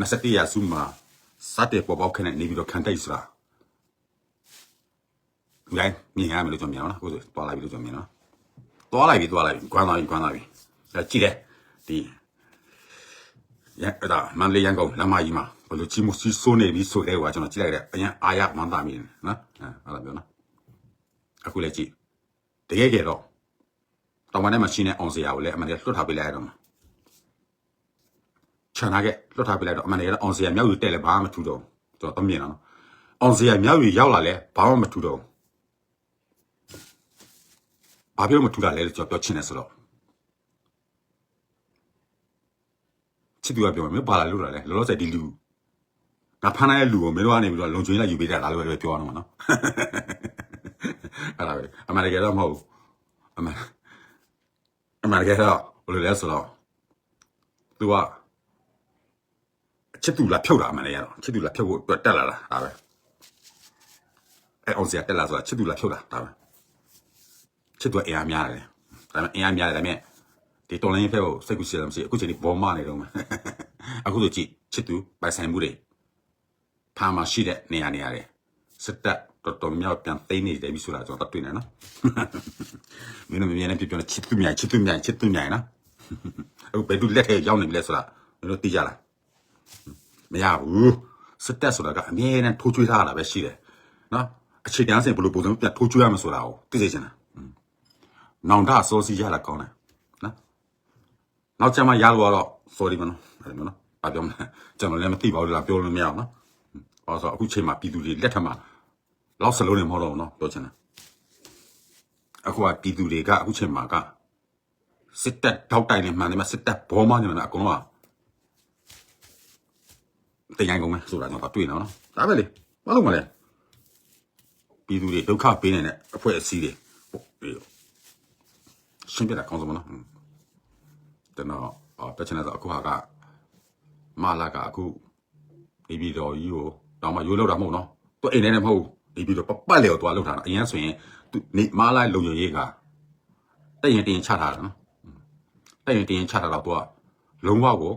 21ရာစုမှာစတဲ့ပေါ်ပေါက်ခနဲ့နေပြီးတော့ခံတိုက်ဆိုတာ ဒီတိုင်းမြင်ရမယ်လို့ကျွန်တော်မြင်အောင်နော်ကိုယ်ဆိုတွားလိုက်ပြီလို့ကျွန်တော်မြင်နော်တွားလိုက်ပြီတွားလိုက်ပြီကွမ်းသွားပြီကွမ်းသွားပြီဒါကြည့်တယ်ဒီရအဲ့ဒါမန္တလေးရန်ကုန်လမ်းမကြီးမှာဘယ်လိုချီမစီဆိုးနေပြီဆိုတဲ့ကွာကျွန်တော်ကြည့်လိုက်တယ်အရင်အာရမန္တာမီနော်အဲအဲ့လိုပြောနော်အခုလည်းကြည့်တကယ်ကြတော့တောင်ပိုင်းထဲမှာရှိနေအောင်စရာကိုလည်းအမှန်တကယ်လွတ်ထားပေးလိုက်ရတော့မှာချန်နာကလွတ်ထားပေးလိုက်တော့အမှန်တကယ်အောင်စရာမြောက်ယူတက်လဲဘာမှမထူတော့ကျွန်တော်တော့မြင်တော့အောင်စရာမြောက်ယူရောက်လာလဲဘာမှမထူတော့ ဘာဖြစ်လို့မထူတာလဲလို့ကျွန်တော်ပြောချင်တယ်ဆိုတော့ချစ်သူကပြောမယ်မင်းဘာလာလို့လာလဲလောလောဆယ်ဒီလူငါဖမ်းလိုက်တဲ့လူကိုမင်းတို့ကနေပြီးတော့လုံချွေးလိုက်ယူပေးတာလားလို့ပဲပြောရအောင်မနော်အဲ့ဒါပဲအမေရိကန်တော့မဟုတ်ဘူးအမေအမေရိကန်တော့ဘယ်လိုလဲဆိုတော့ तू ကချစ်သူလာဖြုတ်တာအမှန်လည်းရတော့ချစ်သူလာဖြုတ်ဖို့အတွက်တက်လာတာဒါပဲအဲအောင်စရာတက်လာဆိုတာချစ်သူလာဖြုတ်တာဒါပဲ ချစ်သူကအင်အားများတယ်ဒါပေမဲ့အင်အားများတယ်ဒါပေမဲ့ဒီတော်လိုင်းဖက်ကိုစိတ်ကူးစီရမရှိအခုချိန်ဒီဘောမနေတော့မှာအခုဆိုကြည့်ချစ်သူပိုင်ဆိုင်မှုတွေဖာမရှိတဲ့နေရာနေရာတွေစစ်တပ်တော်တော်များပြန်သိမ်းနေတယ်ပြီဆိုတာကျွန်တော်တွေ့နေနော်မင်းတို့မြင်နေပြပြောနေချစ်သူမြိုင်ချစ်သူမြိုင်ချစ်သူမြိုင်နော်အခုဘယ်သူလက်ထဲရောက်နေပြီလဲဆိုတာမင်းတို့သိကြလားမရဘူးစစ်တပ်ဆိုတာကအမြဲတမ်းထိုးချွေးထားတာပဲရှိတယ်နော်အခြေခံစဉ်ဘယ်လိုပုံစံပြန်ထိုးချွေးရမလဲဆိုတာကိုသိစေချင်တာอืม နောင်တစောစီရတာကောင်းတယ်နော်နောက်ကျမှရလို့တော့ sorry မနော်အဲ့လိုနော်ဘာပြောမလဲကျွန်တော်လည်းမသိပါဘူးလားပြောလို့မရအောင်နော်ဟောဆိုအခုချိန်မှာပြည်သူတွေလက်ထက်မှာလောက်စလုံးနေမဟုတ်တော့ဘူးနော်ပြောချင်တာအခုကပြည်သူတွေကအခုချိန်မှာကစစ်တပ်ထောက်တိုင်နေမှန်တယ်မစစ်တပ်ဘောမနေမှန်အကုန်လုံးကတင်ရိုင်းကုန်မယ်ဆိုတာကျွန်တော်တွေ့နေတော့နော်ဒါပဲလေဘာလို့မလဲပြည်သူတွေဒုက္ခပေးနေတဲ့အဖွဲ့အစည်းတွေဟုတ်ပြီ ရှင်းပြတာကောင်းစမနော်ကျွန်တော်အော်တချင်တဲ့ဆိုအခုဟာကမာလာကအခုနေပြည်တော်ကြီးကိုတော့မှရိုးလောက်တာမဟုတ်နော်သူအိမ်ထဲနဲ့မဟုတ်နေပြည်တော်ပပတ်လေကိုသွားလောက်တာနော်အရင်ဆိုရင်သူနေမာလာလုံရရေးကတက်ရင်တင်ချထားတာနော်တက်ရင်တင်ချထားတော့သူကလုံးဝကို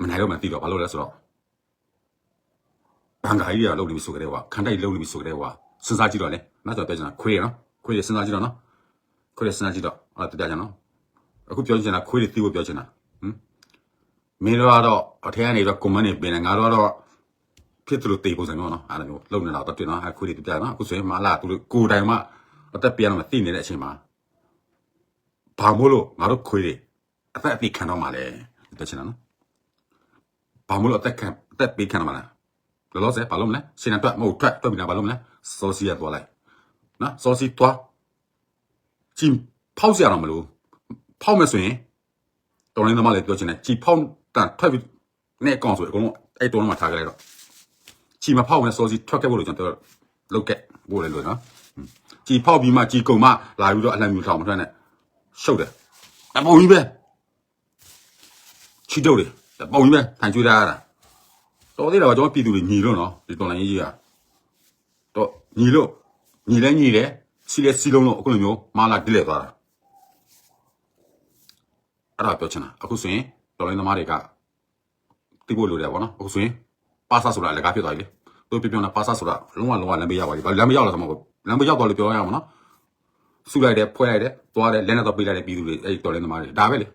မနိုင်တော့မှသိတော့ဘာလို့လဲဆိုတော့ဘန်ကာကြီးကလုံနေပြီဆိုကြတဲ့ကွာခန်တိုက်လုံနေပြီဆိုကြတဲ့ကွာစဉ်းစားကြည့်တော့လေနောက်ဆိုပြောချင်တာခွေးရနော်ခွေးရစဉ်းစားကြည့်တော့နော် ခွေးရစဉ်းစားကြည့်တော့အဲ့ဒါတရားကြနော်အခုပြောချင်တာခွေးတွေသိဖို့ပြောချင်တာဟမ်မင်းတို့ကတော့အထက်ကနေတော့ comment တွေပြင်တယ်ငါတို့ကတော့ဖြစ်သလိုတေးပုံစံမျိုးနော်အဲ့ဒါမျိုးလုံနေတာတော့တွေ့နော်အဲ့ခွေးတွေပြနော်အခုဆိုရင်မလာသူတို့ကိုယ်တိုင်မှအသက်ပြန်တော့မသိနေတဲ့အချိန်မှာဘာမို့လို့ငါတို့ခွေးတွေအသက်အပြည့်ခံတော့မှလဲပြောချင်တာနော်ဘာမလို့အသက်ခံအသက်ပေးခံရမှာလဲလောလောဆယ်ဘာလို့မလဲစင်အတွက်မဟုတ်ထွက်ထွက်ပြီးတော့ဘာလို့မလဲစောစီရသွားလိုက်နော်စောစီသွား ကြည့်ဖောက်စရာတော့မလို့ဖောက်မယ်ဆိုရင်တော်ရင်းသမားလည်းပြောချင်တယ်ကြည်ဖောက်တန်ထွက်ပြီးနဲ့အကောင်ဆိုအကုန်လုံးအဲ့တော်လုံးမှာထားကြလိုက်တော့ကြည်မဖောက်နဲ့စောစီထွက်ခဲ့ဖို့လို့ကျွန်တော်လုတ်ခဲ့ဖို့လေလို့နော်ကြည်ဖောက်ပြီးမှကြည်ကုံမှလာပြီးတော့အလံမျိုးထောင်မထွက်နဲ့ရှုပ်တယ်အပုံကြီးပဲချီတုတ်တယ်ပုံကြီးပဲထိုင်ကျွေးထားရတာတော်သေးတယ်ကကျွန်တော်ပြည်သူတွေညီလို့နော်ဒီတော်လိုင်းကြီးကြီးကတော့ညီလို့ညီလဲညီတယ် စီလဲစီလုံးလို့အခုလိုမျိုးမာလာတိလဲသွားတာအဲ့ဒါပြောချင်တာအခုဆိုရင်တော်လိုင်းသမားတွေကတိဖို့လိုတယ်ဗောနော်အခုဆိုရင်ပါစာဆိုတာလည်းကားဖြစ်သွားပြီလေတို့ပြပြနာပါစာဆိုတာလုံးဝလုံးဝလမ်းမရောက်ပါဘူးလမ်းမရောက်လာသမားကိုလမ်းမရောက်တော့လို့ပြောရအောင်နော်စုလိုက်တယ်ဖွဲလိုက်တယ်သွားတယ်လက်နဲ့တော့ပေးလိုက်တယ်ပြည်သူတွေအဲ့ဒီတော်လိုင်းသမားတွေဒါပဲလေ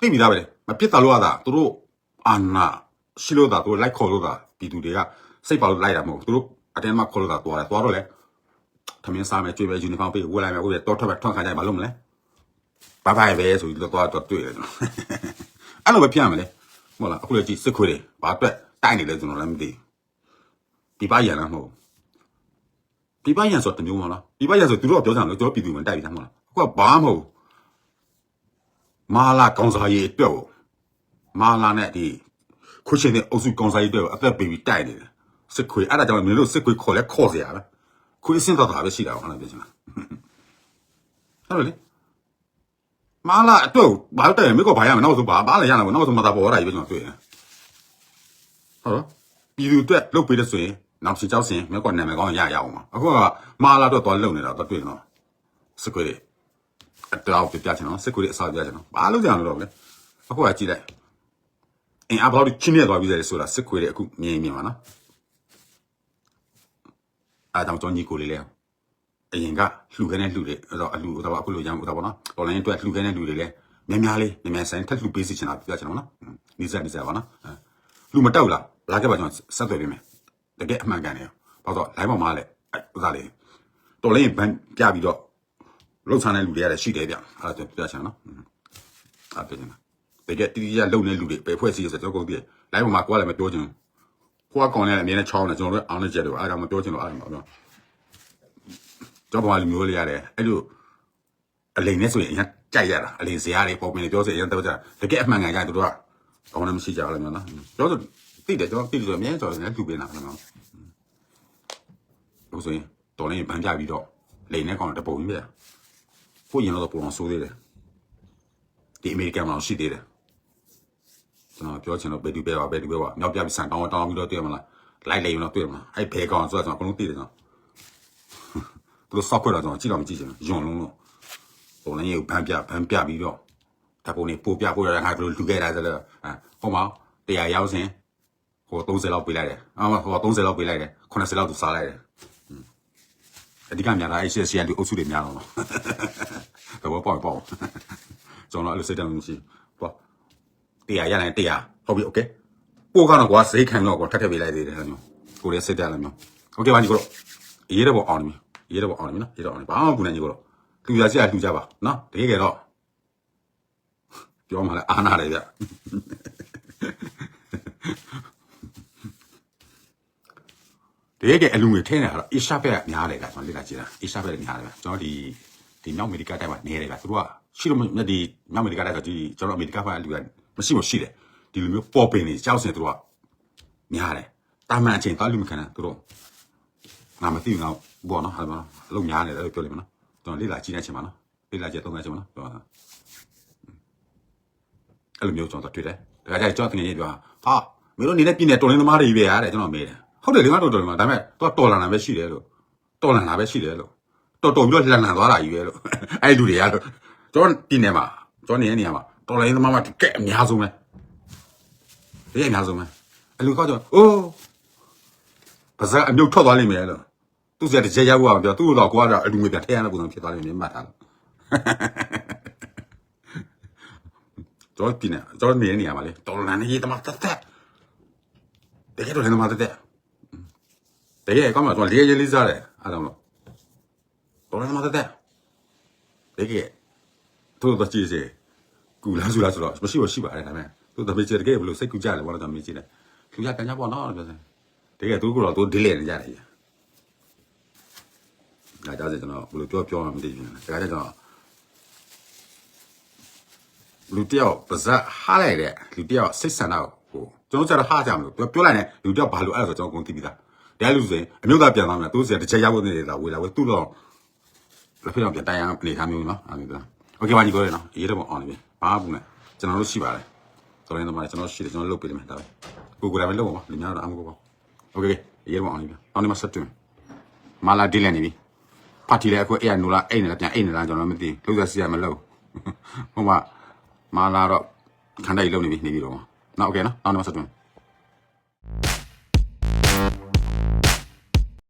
သိပြီသားပဲလေမပြစ်တာလို့ရတာသူတို့အာနာရှိလို့တာသူတို့လိုက်ခေါ်လို့တာပြည်သူတွေကစိတ်ပါလို့လိုက်တာမဟုတ်ဘူးသူတို့ အတင်းမှခေါ်လို့တာသွားတယ်သွားတော့လေသမင်းစားမယ်ကြွေးပဲယူနီဖောင်းပေးဝယ်လိုက်မယ်ဟုတ်တယ်တော့ထွက်ပဲထွက်ခါကြရင်မလုပ်မလဲဘာဘာပဲဆိုပြီးတော့တော့တော့တွေ့တယ်ကျွန်တော်အဲ့လိုပဲပြရမယ်လေဟုတ်လားအခုလည်းကြည့်စစ်ခွေးတွေဘာအတွက်တိုက်နေလဲကျွန်တော်လည်းမသိဘူးပြပရန်လားမဟုတ်ပြပရန်ဆိုတမျိုးမဟုတ်လားပြပရန်ဆိုသူတို့ကပြောကြတယ်လို့ကျွန်တော်ပြည်သူမှတိုက်ပြီးသားမဟုတ်လားအခုကဘာမဟုတ်မာလာကောင်စားရေးအတွက်ကိုမာလာနဲ့ဒီခုချင်းတဲ့အုပ်စုကောင်စားရေးအတွက်ကိုအသက်ပေးပြီးတိုက်နေတယ် စစ်ခွေအဲ့ဒါကြောင့်မင်းတို့စစ်ခွေခေါ်လဲခေါ်စရာပဲခွေးအဆင့်တော့တာပဲရှိတာပေါ့ဟဲ့လားပြင်ချင်လားဟုတ်တယ်လေမာလာအတွက်ဘာလို့တိုက်ရမင်းကဘာရမလဲနောက်ဆုံးဘာဘာလဲရလာပေါ့နောက်ဆုံးမသာပေါ်ရတာကြီးပဲကျွန်တော်တွေ့ရတယ်ဟုတ်လားပြည်သူအတွက်လုတ်ပေးတဲ့ဆိုရင်နောက်စီကြောက်စင်မင်းကနာမည်ကောင်းရရအောင်ပါအခုကမာလာအတွက်သွားလုံနေတာတော့တွေ့နော်စစ်ခွေတွေအတောက်ပြပြချင်နော်စစ်ခွေတွေအစားပြချင်နော်ဘာလို့ကြံလို့တော့လဲအခုကကြည့်လိုက်အင်အားဘလောက်ချင်းနေသွားပြီးတယ်ဆိုတာစစ်ခွေတွေအခုမြင်မြင်ပါနော် အားတောင်ကြောင်းကြီးကိုလေးလဲအရင်ကလှူခဲနဲ့လှူတယ်အဲ့တော့အလှူတော့အခုလိုရမ်းတော့ပေါ့နော်။ online အတွက်လှူခဲနဲ့လှူတယ်လေ။များများလေးများများဆိုင်ထက်လှူပေးစီချင်တာပြချင်တော့နော်။နီးစပ်နီးစပ်ပါနော်။လှူမတောက်လား။လာခဲ့ပါကျွန်တော်ဆက်သွယ်ပေးမယ်။တကယ်အမှန်ကန်တယ်။ဘာလို့ live ပေါ်မှာလဲဥစားလေးတော်လေးဘန်ပြပြီးတော့လှုပ်ဆန်းတဲ့လူတွေရတယ်ရှိတယ်ဗျ။အဲ့ဒါကျွန်တော်ပြချင်နော်။အဲ့ပြချင်တာ။တကယ်တီးတီးရလုံနေလူတွေပဲဖွဲ့စီရဆိုတော့ကုန်ပြီ။ live ပေါ်မှာကိုယ်ကလည်းမပြောချင်ဘူး။ ကိုကကောင်လည်းအမြဲတမ်းချောင်းနေကျွန်တော်တို့အောင်နေကြတယ်အဲ့ဒါမပြောချင်တော့အဲ့ဒါမပြောကျွန်တော်ဘာလို့မျိုးလေးရတယ်အဲ့လိုအလိန်နဲ့ဆိုရင်အရင်ကြိုက်ရတာအလိန်ဇရာတွေပုံပင်တွေပြောဆိုအရင်တော့ကြတကယ်အမှန်ကန်ကြသူတို့ကကောင်းလည်းမရှိကြဘူးလည်းနော်ပြောဆိုသိတယ်ကျွန်တော်သိတယ်ဆိုအမြဲဆိုလည်းလူပေးနေတာနော်လို့ဆိုရင်တော်လည်းဗန်းပြပြီးတော့လိန်နဲ့ကောင်းတပုံကြီးပဲကိုရင်တော့ပုံအောင်ဆိုးသေးတယ်ဒီအမေရိကန်မှာရှိသေးတယ် ကျွန်တော်ပြောချင်တော့ဘယ်သူပဲပါဘယ်သူပဲပါမြောက်ပြပြီးဆန်တောင်းတောင်းပြီးတော့တွေ့မလားလိုက်လေရင်တော့တွေ့မလားအဲ့ဘဲကောင်ဆိုတော့ကျွန်တော်အကုန်လုံးသိတယ်ကျွန်တော်သူတို့ software တော့ကျွန်တော်ကြည့်တော့မကြည့်ချင်ဘူးယွန်လုံးလို့ပုံလည်းရုပ်ဘန်းပြဘန်းပြပြီးတော့ဓာတ်ပုံတွေပို့ပြပို့ရတာငါတို့လူခဲ့တာဆိုတော့အဲဟိုမှာတရားရောက်စဉ်ဟို30လောက်ပေးလိုက်တယ်အော်ဟို30လောက်ပေးလိုက်တယ်80လောက်သူစားလိုက်တယ်အဓိကများတာအဲ့ CSC ကလူအုပ်စုတွေများတော့တော့ပေါ့ပေါ့ကျွန်တော်အဲ့လိုစိတ်တမ်းမရှိပေါ့ တရားရလိုက်တရားဟုတ်ပြီโอเคပို့ကတော့ကွာစိတ်ခံတော့ကွာထပ်ထပ်ပေးလိုက်သေးတယ်ကျွန်တော်ကိုလည်းစိတ်တက်လာမျိုးโอเคပါညီကိုတော့အေးတော့ပေါ့အောင်နေပြီ ရေးတော့အောင်နေပြီနော်ရေးတော့အောင်နေဘာမှမပူနိုင်ကြီးကိုတော့လူရစီကလူကြပါနော်တကယ်ကတော့ပြောမှလည်းအာနာတယ်ဗျတကယ်ကအလူငွေထင်းနေတာတော့အေရှာဘက်ကများတယ်ကကျွန်တော်လေ့လာကြည့်တာအေရှာဘက်ကများတယ်ဗျကျွန်တော်ဒီဒီမြောက်အမေရိကတိုက်မှာနေတယ်ဗျသူတို့ကရှိလို့မဒီမြောက်အမေရိကတိုက်ဆိုဒီကျွန်တော်အမေရိကဘက်ကလူက မရှိမရှိတယ်ဒီလိုမျိုးပေါ်ပင်နေကြောက်စင်သူတို့ကများတယ်တာမန်အချိန်တော့လူမခံတာသူတို့ငါမသိဘူးတော့ဘောနော်ဟာမနော်အလုံးများနေတယ်လို့ပြောလိမ့်မနော်ကျွန်တော်လေ့လာကြည့်နေချင်ပါနော်လေ့လာကြည့်သုံးနေချင်ပါနော်ပြောတာအဲ့လိုမျိုးကျွန်တော်တွေ့တယ်ဒါကြိုက်ကျွန်တော်တင်နေပြောဟာမင်းတို့နေတဲ့ပြည်နယ်တော်လင်းသမားတွေပဲရတယ်ကျွန်တော်မေးတယ်ဟုတ်တယ်လေငါတော်တော်လေးမှာဒါပေမဲ့သူကတော်လန်တာပဲရှိတယ်လို့တော်လန်တာပဲရှိတယ်လို့တော်တော်ပြီးတော့လန်လန်သွားတာကြီးပဲလို့အဲ့လူတွေကတော့ကျွန်တော်ပြည်နယ်မှာကျွန်တော်နေတဲ့နေရာမှာ တော်လင်းသမားမှာတကယ်အများဆုံးပဲတကယ်အများဆုံးပဲအဲ့လူကကြောအိုးပါဇက်အမြုပ်ထွက်သွားလိမ့်မယ်လို့သူ့စက်တစ်ချက်ရောက်သွားပြောသူ့တော့ကိုကတော့အလူငွေပြန်ထည့်ရတဲ့ပုံစံဖြစ်သွားလိမ့်မယ်မှတ်ထားလို့တော့ပြနေတော့နေနေရမှာလေတော်လန်နေတမတက်တက်တကယ်တော့လည်းမတက်တက်တကယ်ကောင်းမှာတော့လေးလေးလေးစားတယ်အားလုံးလို့တော်လည်းမတက်တက်တကယ်သူ့တော့ကြည့်စေ ကူလားဆူလားဆိုတော့မရှိဘူးရှိပါတယ်ဒါပေမဲ့သူ့တပည့်ချက်တကယ်ဘလို့စိတ်ကူကြတယ်ဘာလို့တော့မေးကြည့်တယ်လူရကန်ကြပေါ့နော်ပြောစမ်းတကယ်သူကတော့သူဒိလေနေကြတယ်ကြီး။ဒါကြောင့်ကျွန်တော်ဘယ်လိုပြောပြောမှမသိဘူး။ဒါကြောင့်ကျွန်တော်လူတယောက်ပါဇက်ဟားလိုက်တဲ့လူတယောက်စိတ်ဆန္ဒကိုကျွန်တော်ကျတော့ဟားကြမလို့ပြောပြောလိုက်တယ်လူတယောက်ဘာလို့အဲ့ဒါဆိုကျွန်တော်ကုန်သိပြီးသား။ဒါလူဆိုရင်အမျိုးသားပြန်သွားမယ်သူစီတစ်ချက်ရောက်နေတာဝေလာဝေသူ့တော့လက်ဖက်တော့ပြန်တိုင်ရန်အနေထားမျိုးနော်အဲ့လိုလား။ Okay ပါညီကိုရနော်ရေးတော့မအောင်နေပြီ။ ဘာမှဘူးနဲ့ကျွန်တော်တို့ရှိပါတယ်။တော်ရင်တော့ကျွန်တော်ရှိတယ်ကျွန်တော်လုပ်ပေးလိမ့်မယ်ဒါပဲ။ကိုကိုယ်တိုင်ပဲလုပ်ပါလူများတော့အမှုကိုပါ။ โอเคရေမအောင်နေပြီအောင်းနေမှာဆက်တွင်မာလာဒီလည်းနေပြီဖတ်တီလည်းအခုအဲ့ရနူလာအိတ်နေလားပြန်အိတ်နေလားကျွန်တော်မသိဘူးလုံးစစီရမလို့ဟိုမှာမာလာတော့ခန္ဓာကြီးလုံးနေပြီနေပြီတော့နော်โอเคနော်အောင်းနေမှာဆက်တွင်